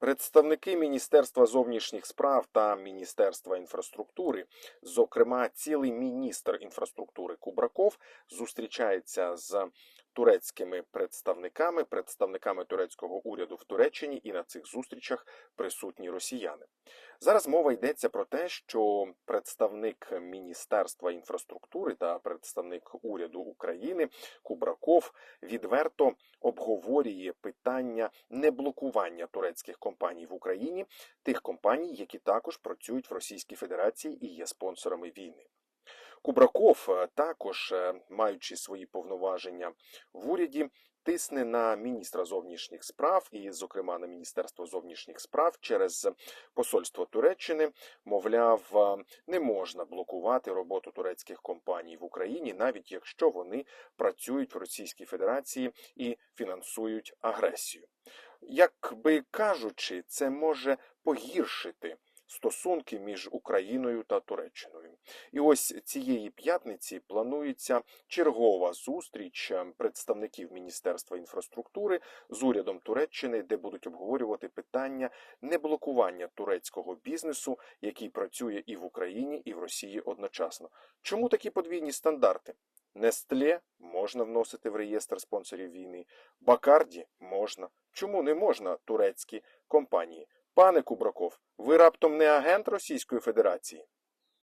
Представники Міністерства зовнішніх справ та Міністерства інфраструктури, зокрема, цілий міністр інфраструктури Кубраков, зустрічається з турецькими представниками, представниками турецького уряду в Туреччині, і на цих зустрічах присутні росіяни. Зараз мова йдеться про те, що представник Міністерства інфраструктури та представник уряду України Кубраков відверто обговорює питання неблокування турецьких компаній в Україні, тих компаній, які також працюють в Російській Федерації і є спонсорами війни. Кубраков е, також, е, маючи свої повноваження в уряді, тисне на міністра зовнішніх справ і, зокрема, на Міністерство зовнішніх справ через посольство Туреччини. Мовляв, е, не можна блокувати роботу турецьких компаній в Україні, навіть якщо вони працюють в Російській Федерації і фінансують агресію. Як би кажучи, це може погіршити стосунки між Україною та Туреччиною. І ось цієї п'ятниці планується чергова зустріч е, представників Міністерства інфраструктури з урядом Туреччини, де будуть обговорювати питання неблокування турецького бізнесу, який працює і в Україні, і в Росії одночасно. Чому такі подвійні стандарти? Нестле можна вносити в реєстр спонсорів війни, Бакарді можна. Чому не можна турецькі компанії? Пане Кубраков, ви раптом не агент Російської Федерації?